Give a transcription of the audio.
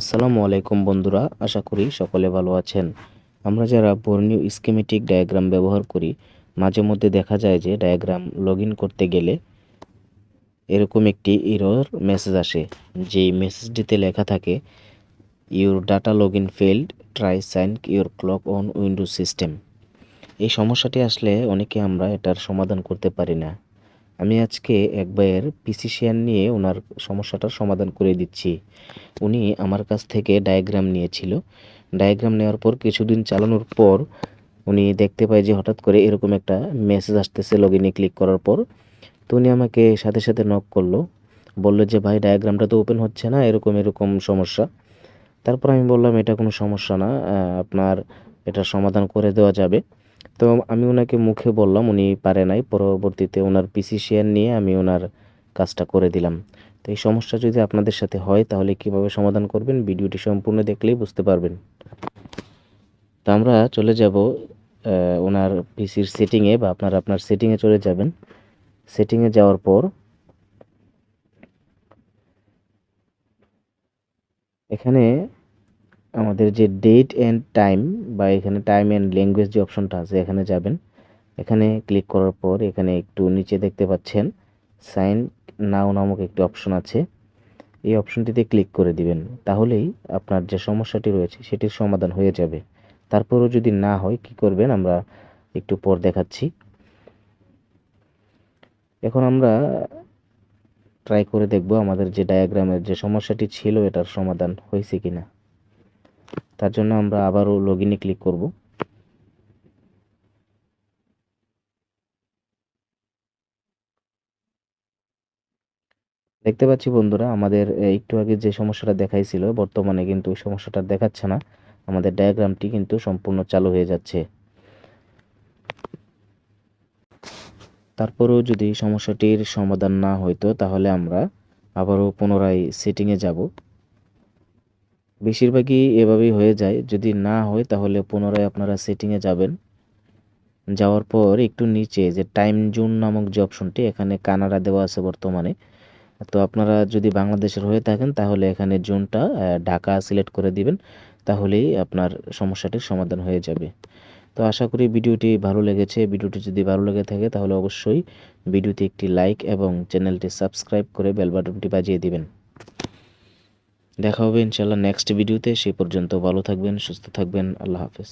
আসসালামু আলাইকুম বন্ধুরা, আশা করি সকলে ভালো আছেন। আমরা যারা বর্ণীয় স্কিমেটিক ডায়াগ্রাম ব্যবহার করি, মাঝে মধ্যে দেখা যায় যে ডায়াগ্রাম লগ করতে গেলে এরকম একটি ইরোর মেসেজ আসে। যেই মেসেজটিতে লেখা থাকে your data log in failed try sign your clock on Windows system এই সমস্যাটি আসলে অনেকে আমরা এটার সমাধান করতে পারি না। আমি আজকে এক ভাইয়ের পিসি শেয়ার নিয়ে ওনার সমস্যাটার সমাধান করে দিচ্ছি। উনি আমার কাছ থেকে ডায়াগ্রাম নিয়েছিল। ডায়াগ্রাম নেওয়ার পর কিছুদিন চালানোর পর উনি দেখতে পায় যে হঠাৎ করে এরকম একটা মেসেজ আসতেছে লগ ইনে ক্লিক করার পর। তো উনি আমাকে সাথে সাথে নক করল। বলল যে, ভাই ডায়াগ্রামটা তো ওপেন হচ্ছে না, এরকম এরকম সমস্যা। তারপর আমি বললাম, এটা কোনো সমস্যা না আপনার এটা সমাধান করে দেওয়া যাবে। তো আমি ওনাকে মুখে বললাম, উনি পারে নাই। পরবর্তীতে ওনার পিসি শেয়ার নিয়ে আমি ওনার কাজটা করে দিলাম। তো এই সমস্যা যদি আপনাদের সাথে হয়, তাহলে কীভাবে সমাধান করবেন? ভিডিওটি সম্পূর্ণ দেখলেই বুঝতে পারবেন। তো আমরা চলে যাব ওনার পিসির সেটিংয়ে বা আপনার আপনার সেটিংয়ে চলে যাবেন। সেটিংয়ে যাওয়ার পর এখানে আমাদের যে ডেট অ্যান্ড টাইম বা এখানে টাইম অ্যান্ড ল্যাঙ্গুয়েজ যে অপশনটা আছে, এখানে যাবেন। এখানে ক্লিক করার পর এখানে একটু নিচে দেখতে পাচ্ছেন সাইন নাও নামক একটি অপশন আছে। এই অপশনটিতে ক্লিক করে দিবেন। তাহলেই আপনার যে সমস্যাটি রয়েছে, সেটির সমাধান হয়ে যাবে। তারপরও যদি না হয়, কি করবেন? আমরা একটু পর দেখাচ্ছি। এখন আমরা ট্রাই করে দেখব আমাদের যে ডায়াগ্রামের যে সমস্যাটি ছিল, এটার সমাধান হয়েছে কিনা। তার জন্য আমরা আবারও লগ ইনে ক্লিক করব। দেখতে পাচ্ছি বন্ধুরা, আমাদের একটু আগে যে সমস্যাটা দেখাইছিল, বর্তমানে কিন্তু ওই সমস্যাটা দেখাচ্ছে না। আমাদের ডায়াগ্রামটি কিন্তু সম্পূর্ণ চালু হয়ে যাচ্ছে। তারপরেও যদি সমস্যাটির সমাধান না হইতো তাহলে আমরা আবারও পুনরায় সেটিংয়ে যাব। বেশিরভাগই এভাবেই হয়ে যায়। যদি না হয়, তাহলে পুনরায় আপনারা সেটিংয়ে যাবেন। যাওয়ার পর একটু নিচে যে টাইম জোন নামক যে অপশনটি এখানে কানাডা দেওয়া আছে বর্তমানে। তো আপনারা যদি বাংলাদেশের হয়ে থাকেন, তাহলে এখানে জোনটা ঢাকা সিলেক্ট করে দিবেন। তাহলেই আপনার সমস্যাটির সমাধান হয়ে যাবে। তো আশা করি ভিডিওটি ভালো লেগেছে। ভিডিওটি যদি ভালো লেগে থাকে, তাহলে অবশ্যই ভিডিওতে একটি লাইক এবং চ্যানেলটি সাবস্ক্রাইব করে বেল বাটনটি বাজিয়ে দিবেন। দেখা হবে ইনশাল্লাহ নেক্সট ভিডিওতে সে পর্যন্ত ভালো থাকবেন সুস্থ থাকবেন আল্লাহ হাফেজ।